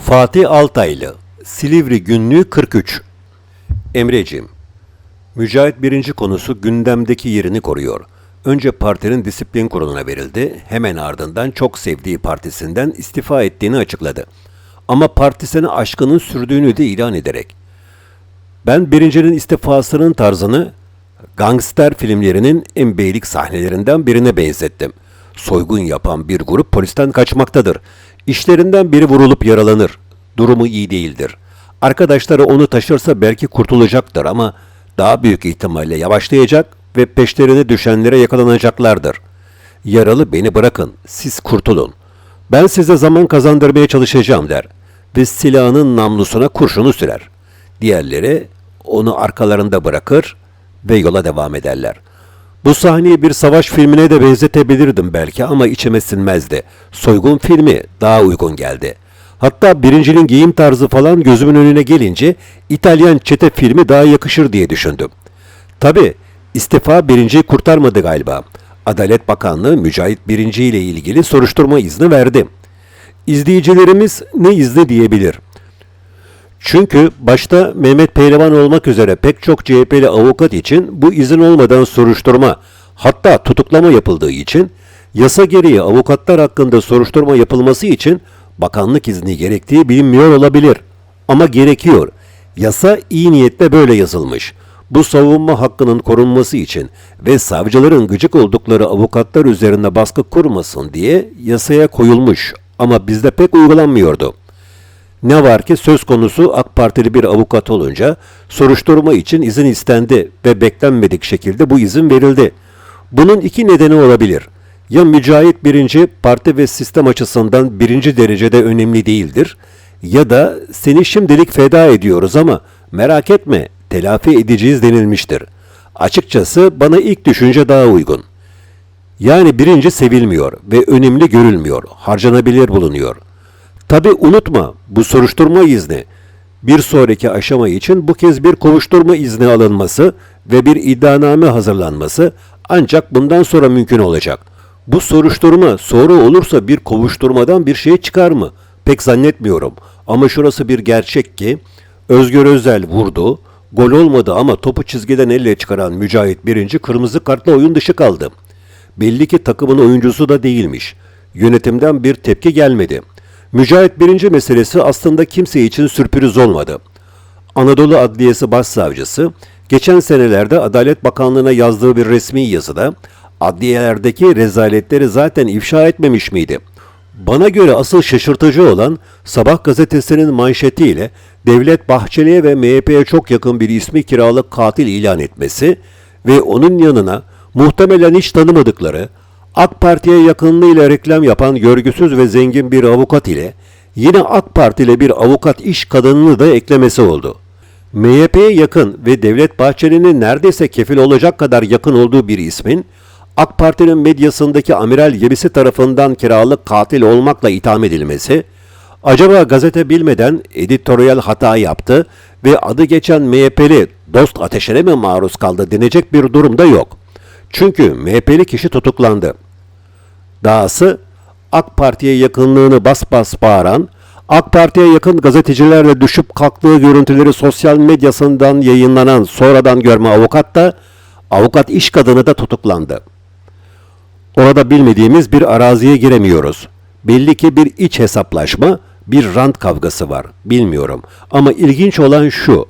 Fatih Altaylı, Silivri Günlüğü 43. Emreciğim, Mücahit birinci konusu gündemdeki yerini koruyor. Önce partinin disiplin kuruluna verildi, hemen ardından çok sevdiği partisinden istifa ettiğini açıkladı. Ama partisine aşkının sürdüğünü de ilan ederek. Ben birincinin istifasının tarzını gangster filmlerinin en beylik sahnelerinden birine benzettim. Soygun yapan bir grup polisten kaçmaktadır. İşlerinden biri vurulup yaralanır. Durumu iyi değildir. Arkadaşları onu taşırsa belki kurtulacaktır ama daha büyük ihtimalle yavaşlayacak ve peşlerine düşenlere yakalanacaklardır. Yaralı beni bırakın, siz kurtulun. Ben size zaman kazandırmaya çalışacağım der ve silahının namlusuna kurşunu sürer. Diğerleri onu arkalarında bırakır ve yola devam ederler. Bu sahneyi bir savaş filmine de benzetebilirdim belki ama içime sinmezdi. Soygun filmi daha uygun geldi. Hatta birincinin giyim tarzı falan gözümün önüne gelince İtalyan çete filmi daha yakışır diye düşündüm. Tabi istifa birinciyi kurtarmadı galiba. Adalet Bakanlığı Mücahit Birinci ile ilgili soruşturma izni verdi. İzleyicilerimiz ne izni diyebilir? Çünkü başta Mehmet Pehlivan olmak üzere pek çok CHP'li avukat için bu izin olmadan soruşturma hatta tutuklama yapıldığı için yasa gereği avukatlar hakkında soruşturma yapılması için bakanlık izni gerektiği bilinmiyor olabilir. Ama gerekiyor. Yasa iyi niyetle böyle yazılmış. Bu savunma hakkının korunması için ve savcıların gıcık oldukları avukatlar üzerinde baskı kurmasın diye yasaya koyulmuş ama bizde pek uygulanmıyordu. Ne var ki söz konusu AK Partili bir avukat olunca soruşturma için izin istendi ve beklenmedik şekilde bu izin verildi. Bunun iki nedeni olabilir. Ya Mücahit birinci parti ve sistem açısından birinci derecede önemli değildir ya da seni şimdilik feda ediyoruz ama merak etme telafi edeceğiz denilmiştir. Açıkçası bana ilk düşünce daha uygun. Yani birinci sevilmiyor ve önemli görülmüyor, harcanabilir bulunuyor. Tabi unutma bu soruşturma izni. Bir sonraki aşama için bu kez bir kovuşturma izni alınması ve bir iddianame hazırlanması ancak bundan sonra mümkün olacak. Bu soruşturma sonra olursa bir kovuşturmadan bir şey çıkar mı? Pek zannetmiyorum. Ama şurası bir gerçek ki Özgür Özel vurdu, gol olmadı ama topu çizgiden elle çıkaran Mücahit birinci kırmızı kartla oyun dışı kaldı. Belli ki takımın oyuncusu da değilmiş. Yönetimden bir tepki gelmedi. Mücahit birinci meselesi aslında kimse için sürpriz olmadı. Anadolu Adliyesi Başsavcısı, geçen senelerde Adalet Bakanlığı'na yazdığı bir resmi yazıda, adliyelerdeki rezaletleri zaten ifşa etmemiş miydi? Bana göre asıl şaşırtıcı olan Sabah gazetesinin manşetiyle Devlet Bahçeli'ye ve MHP'ye çok yakın bir ismi kiralık katil ilan etmesi ve onun yanına muhtemelen hiç tanımadıkları AK Parti'ye yakınlığıyla reklam yapan görgüsüz ve zengin bir avukat ile yine AK Partili bir avukat iş kadınını da eklemesi oldu. MHP'ye yakın ve Devlet Bahçeli'nin neredeyse kefil olacak kadar yakın olduğu bir ismin AK Parti'nin medyasındaki amiral gemisi tarafından kiralık katil olmakla itham edilmesi, acaba gazete bilmeden editoryal hata yaptı ve adı geçen MHP'li dost ateşine mi maruz kaldı denecek bir durumda yok. Çünkü MHP'li kişi tutuklandı. Dahası AK Parti'ye yakınlığını bas bas bağıran, AK Parti'ye yakın gazetecilerle düşüp kalktığı görüntüleri sosyal medyasından yayınlanan sonradan görme avukat da, avukat iş kadını da tutuklandı. Orada bilmediğimiz bir araziye giremiyoruz. Belli ki bir iç hesaplaşma, bir rant kavgası var. Bilmiyorum. Ama ilginç olan şu.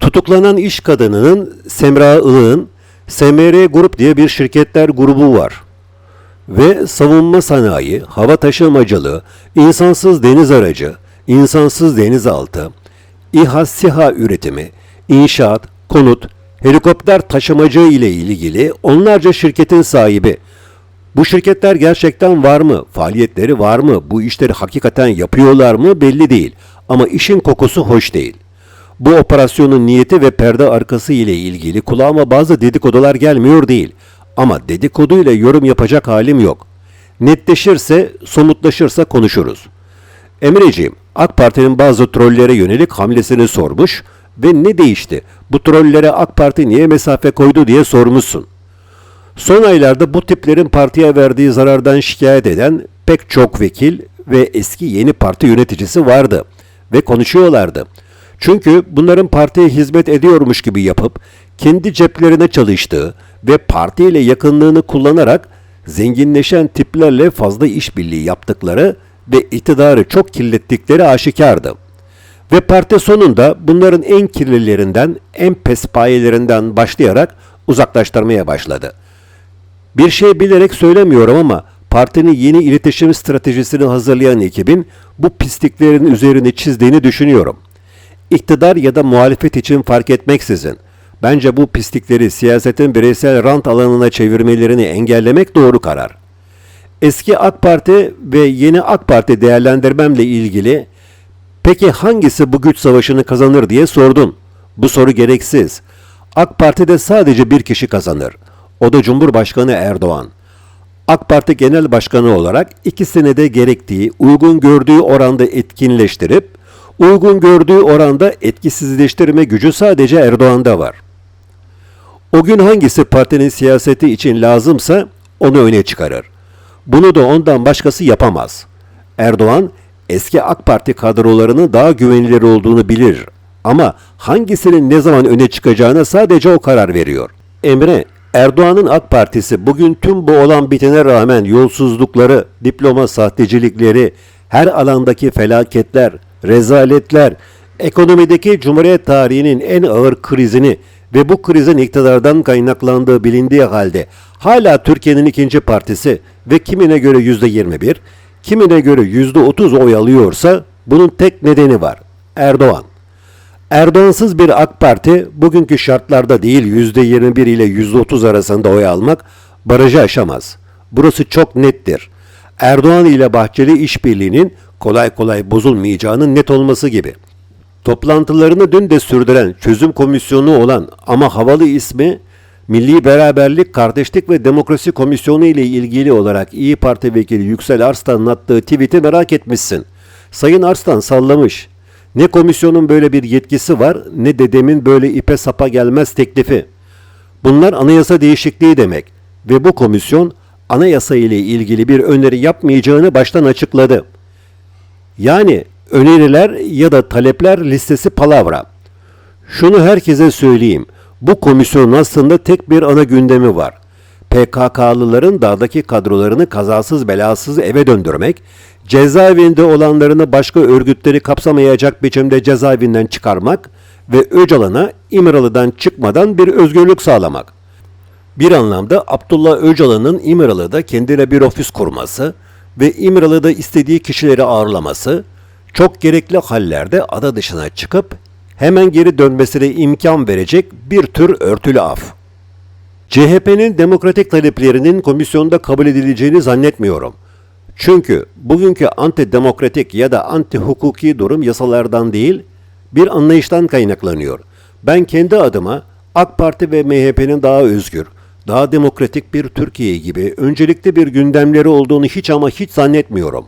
Tutuklanan iş kadınının Semra Ilık'ın SMR Grup diye bir şirketler grubu var. Ve savunma sanayi, hava taşımacılığı, insansız deniz aracı, insansız denizaltı, İHA SİHA üretimi, inşaat, konut, helikopter taşımacı ile ilgili onlarca şirketin sahibi. Bu şirketler gerçekten var mı? Faaliyetleri var mı? Bu işleri hakikaten yapıyorlar mı? Belli değil. Ama işin kokusu hoş değil. Bu operasyonun niyeti ve perde arkası ile ilgili kulağıma bazı dedikodular gelmiyor değil. Ama dedikoduyla yorum yapacak halim yok. Netleşirse, somutlaşırsa konuşuruz. Emreciğim, AK Parti'nin bazı trollere yönelik hamlesini sormuş ve ne değişti? Bu trollere AK Parti niye mesafe koydu diye sormuşsun. Son aylarda bu tiplerin partiye verdiği zarardan şikayet eden pek çok vekil ve eski yeni parti yöneticisi vardı ve konuşuyorlardı. Çünkü bunların partiye hizmet ediyormuş gibi yapıp kendi ceplerine çalıştığı ve partiyle yakınlığını kullanarak zenginleşen tiplerle fazla işbirliği yaptıkları ve iktidarı çok kirlettikleri aşikardı. Ve parti sonunda bunların en kirlilerinden, en pespayelerinden başlayarak uzaklaştırmaya başladı. Bir şey bilerek söylemiyorum ama partinin yeni iletişim stratejisini hazırlayan ekibin bu pisliklerin üzerine çizdiğini düşünüyorum. İktidar ya da muhalefet için fark etmeksizin. Bence bu pislikleri siyasetin bireysel rant alanına çevirmelerini engellemek doğru karar. Eski AK Parti ve yeni AK Parti değerlendirmemle ilgili peki hangisi bu güç savaşını kazanır diye sordun. Bu soru gereksiz. AK Parti'de sadece bir kişi kazanır. O da Cumhurbaşkanı Erdoğan. AK Parti Genel Başkanı olarak ikisini de gerektiği, uygun gördüğü oranda etkinleştirip, uygun gördüğü oranda etkisizleştirme gücü sadece Erdoğan'da var. O gün hangisi partinin siyaseti için lazımsa onu öne çıkarır. Bunu da ondan başkası yapamaz. Erdoğan eski AK Parti kadrolarının daha güvenilir olduğunu bilir ama hangisinin ne zaman öne çıkacağına sadece o karar veriyor. Emre, Erdoğan'ın AK Partisi bugün tüm bu olan bitene rağmen yolsuzlukları, diploma sahtecilikleri, her alandaki felaketler, rezaletler, ekonomideki Cumhuriyet tarihinin en ağır krizini ve bu krizin iktidardan kaynaklandığı bilindiği halde hala Türkiye'nin ikinci partisi ve kimine göre yüzde 21, kimine göre yüzde 30 oy alıyorsa bunun tek nedeni var. Erdoğan. Erdoğansız bir AK Parti bugünkü şartlarda değil %21 ile %30 arasında oy almak barajı aşamaz. Burası çok nettir. Erdoğan ile Bahçeli işbirliğinin kolay kolay bozulmayacağının net olması gibi. Toplantılarını dün de sürdüren çözüm komisyonu olan ama havalı ismi Milli Beraberlik, Kardeşlik ve Demokrasi Komisyonu ile ilgili olarak İyi Parti Vekili Yüksel Arslan'ın attığı tweet'i merak etmişsin. Sayın Arslan sallamış. Ne komisyonun böyle bir yetkisi var ne dedemin böyle ipe sapa gelmez teklifi. Bunlar anayasa değişikliği demek ve bu komisyon anayasa ile ilgili bir öneri yapmayacağını baştan açıkladı. Yani öneriler ya da talepler listesi palavra. Şunu herkese söyleyeyim. Bu komisyonun aslında tek bir ana gündemi var. PKK'lıların dağdaki kadrolarını kazasız belasız eve döndürmek, cezaevinde olanlarını başka örgütleri kapsamayacak biçimde cezaevinden çıkarmak ve Öcalan'a İmralı'dan çıkmadan bir özgürlük sağlamak. Bir anlamda Abdullah Öcalan'ın İmralı'da kendine bir ofis kurması ve İmralı'da istediği kişileri ağırlaması, çok gerekli hallerde ada dışına çıkıp hemen geri dönmesine imkan verecek bir tür örtülü af. CHP'nin demokratik taleplerinin komisyonda kabul edileceğini zannetmiyorum. Çünkü bugünkü antidemokratik ya da anti hukuki durum yasalardan değil, bir anlayıştan kaynaklanıyor. Ben kendi adıma AK Parti ve MHP'nin daha özgür, daha demokratik bir Türkiye gibi öncelikli bir gündemleri olduğunu hiç ama hiç zannetmiyorum.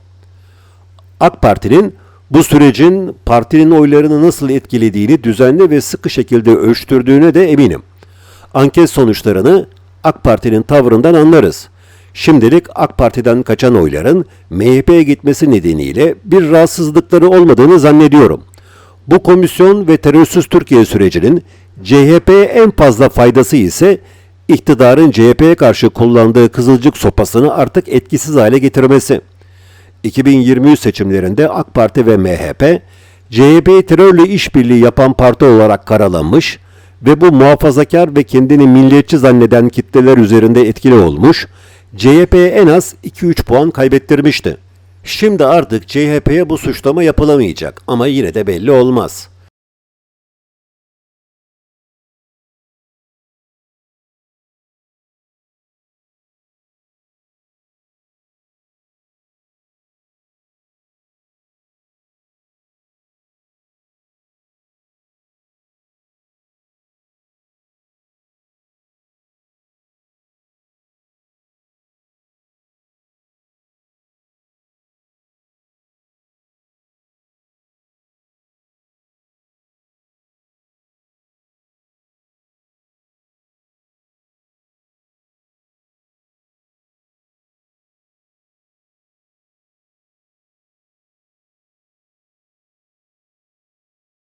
AK Parti'nin bu sürecin partinin oylarını nasıl etkilediğini düzenli ve sıkı şekilde ölçtürdüğüne de eminim. Anket sonuçlarını AK Parti'nin tavrından anlarız. Şimdilik AK Parti'den kaçan oyların MHP'ye gitmesi nedeniyle bir rahatsızlıkları olmadığını zannediyorum. Bu komisyon ve terörsüz Türkiye sürecinin CHP'ye en fazla faydası ise iktidarın CHP'ye karşı kullandığı kızılcık sopasını artık etkisiz hale getirmesi. 2023 seçimlerinde AK Parti ve MHP, CHP'yi terörle işbirliği yapan parti olarak karalanmış ve bu muhafazakar ve kendini milliyetçi zanneden kitleler üzerinde etkili olmuş, CHP'ye en az 2-3 puan kaybettirmişti. Şimdi artık CHP'ye bu suçlama yapılamayacak ama yine de belli olmaz.